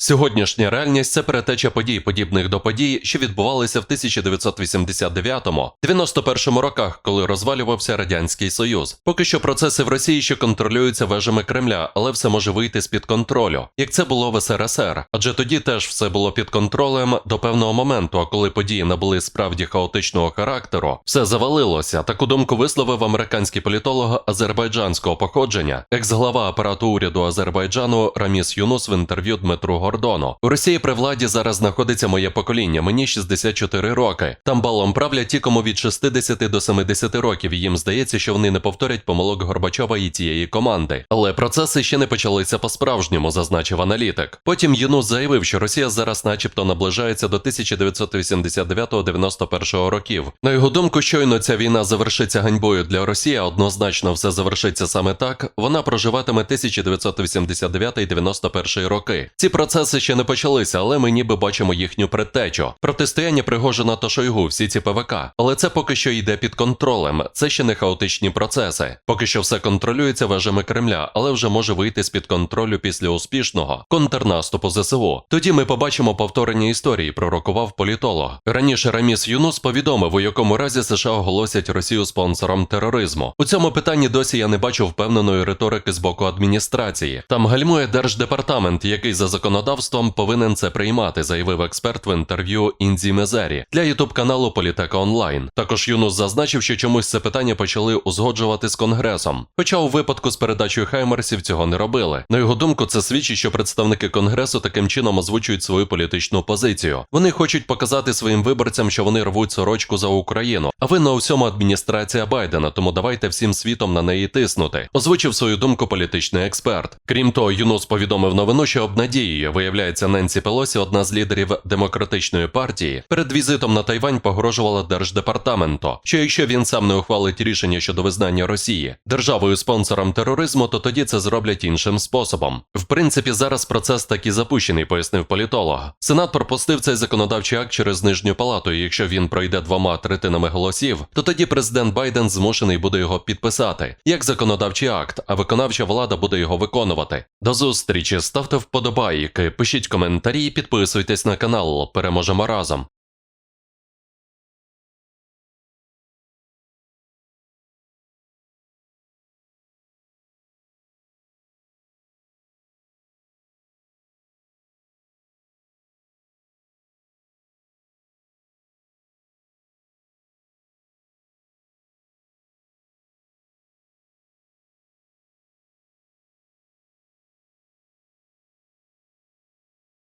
Сьогоднішня реальність це перетеча подій, подібних до подій, що відбувалися в 1989-91 роках, коли розвалювався радянський союз. Поки що процеси в Росії ще контролюються вежами Кремля, але все може вийти з під контролю, як це було в СРСР. Адже тоді теж все було під контролем до певного моменту. А коли події набули справді хаотичного характеру, все завалилося. Таку думку висловив американський політолог азербайджанського походження, екс-глава апарату уряду Азербайджану Раміс Юнус в інтерв'ю Дмитру Гордону. У Росії при владі зараз знаходиться моє покоління. Мені 64 роки. Там балом правлять ті, кому від 60 до 70 років. Їм здається, що вони не повторять помилок Горбачова і тієї команди. Але процеси ще не почалися по-справжньому, зазначив аналітик. Потім Юнус заявив, що Росія зараз, начебто, наближається до 1989-91 років. На його думку, щойно ця війна завершиться ганьбою для Росії, однозначно все завершиться саме так. Вона проживатиме 1989 і 91 роки. Ці процеси ще не почалися, але ми ніби бачимо їхню предтечу. Протистояння Пригожина та Шойгу, всі ці ПВК. Але це поки що йде під контролем. Це ще не хаотичні процеси. Поки що все контролюється вежами Кремля, але вже може вийти з під контролю після успішного контрнаступу ЗСУ. Тоді ми побачимо повторення історії, пророкував політолог. Раніше Раміс Юнус повідомив, у якому разі США оголосять Росію спонсором тероризму. У цьому питанні досі я не бачу впевненої риторики з боку адміністрації. Там гальмує держдепартамент, який за законодавством повинен це приймати, заявив експерт в інтерв'ю Інзі Мезері для ютуб каналу Політека Онлайн. Також Юнус зазначив, що чомусь це питання почали узгоджувати з конгресом. Хоча у випадку з передачею Хаймерсів цього не робили. На його думку, це свідчить, що представники конгресу таким чином озвучують свою політичну позицію. Вони хочуть показати своїм виборцям, що вони рвуть сорочку за Україну. А ви на усьому адміністрація Байдена, тому давайте всім світом на неї тиснути. Озвучив свою думку політичний експерт. Крім того, Юнус повідомив новину, що обнадіює, виявляється, Ненсі Пелосі, одна з лідерів демократичної партії, перед візитом на Тайвань погрожувала держдепартаменту, що якщо він сам не ухвалить рішення щодо визнання Росії державою спонсором тероризму, то тоді це зроблять іншим способом. В принципі, зараз процес таки запущений, пояснив політолог. Сенат пропустив цей законодавчий акт через нижню палату. і Якщо він пройде двома третинами голосів, то тоді президент Байден змушений буде його підписати як законодавчий акт, а виконавча влада буде його виконувати. До зустрічі, ставте вподобайки, пишіть коментарі, підписуйтесь на канал. Переможемо разом.